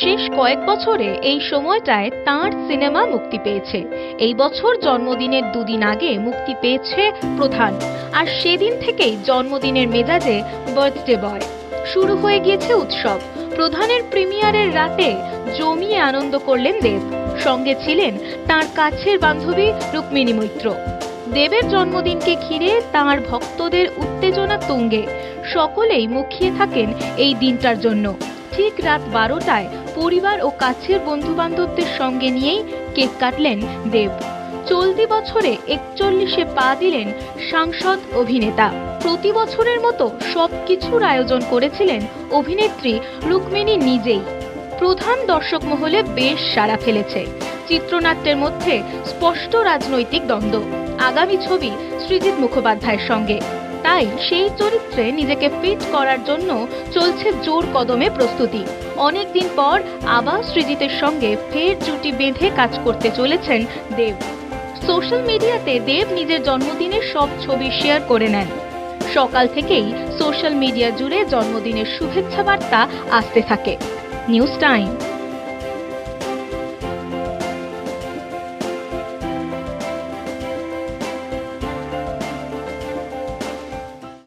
শেষ কয়েক বছরে এই সময়টায় তার সিনেমা মুক্তি পেয়েছে। এই বছর জন্মদিনের দুদিন আগে মুক্তি পেয়েছে প্রধান। আর সেদিন থেকেই জন্মদিনের মেজাজে বার্থডে বয়। শুরু হয়ে গিয়েছে উৎসব। প্রধানের প্রিমিয়ারের রাতে জমিয়ে আনন্দ করলেন দেব। সঙ্গে ছিলেন তার কাছের বান্ধবী রুক্মিণী মৈত্র। দেবের জন্মদিনকে ঘিরে তার ভক্তদের উত্তেজনা তুঙ্গে। সকলেই মুখিয়ে থাকেন এই দিনটার জন্য। ঠিক রাত বারোটায় পরিবার ও কাছের বন্ধু বান্ধবদের সঙ্গে নিয়েই কেক কাটলেন দেব। চলতি বছরে একচল্লিশে পা দিলেন সাংসদ অভিনেতা। প্রতি বছরের মতো সবকিছুর আয়োজন করেছিলেন অভিনেত্রী রুক্মিণী নিজেই। প্রধান দর্শক মহলে বেশ সাড়া ফেলেছে। চিত্রনাট্যের মধ্যে স্পষ্ট রাজনৈতিক দ্বন্দ্ব। আগামী ছবি সৃজিত মুখোপাধ্যায়ের সঙ্গে। তাই সেই চরিত্রে নিজেকে ফিট করার জন্য চলছে জোর কদমে প্রস্তুতি। অনেকদিন পর আবার সৃজিতের সঙ্গে ফের জুটি বেঁধে কাজ করতে চলেছেন দেব। সোশ্যাল মিডিয়াতে দেব নিজের জন্মদিনের সব ছবি শেয়ার করে নেন। সকাল থেকেই সোশ্যাল মিডিয়া জুড়ে জন্মদিনের শুভেচ্ছা বার্তা আসতে থাকে। News time.